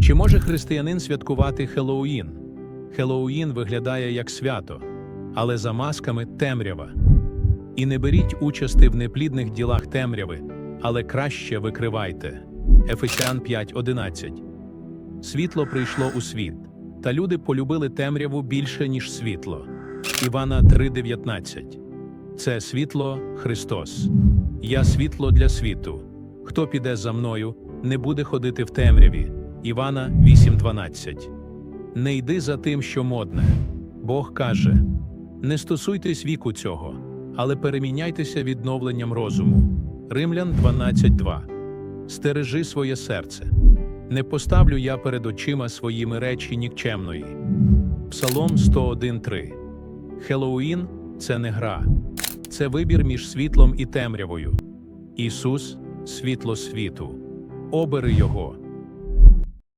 Чи може християнин святкувати Хеллоуін? Хеллоуін виглядає як свято, але за масками темрява. І не беріть участи в неплідних ділах темряви, але краще викривайте. Ефесян 5.11 Світло прийшло у світ, та люди полюбили темряву більше, ніж світло. Івана 3.19 Це світло Христос. Я світло для світу. Хто піде за мною, не буде ходити в темряві. Івана 8.12 Не йди за тим, що модне. Бог каже: Не стосуйтесь віку цього, але переміняйтеся відновленням розуму. Римлян 12.2 Стережи своє серце. Не поставлю я перед очима своїми речі нікчемної. Псалом 101.3 Хеллоуін це не гра, це вибір між світлом і темрявою. Ісус світло світу. Обери Його,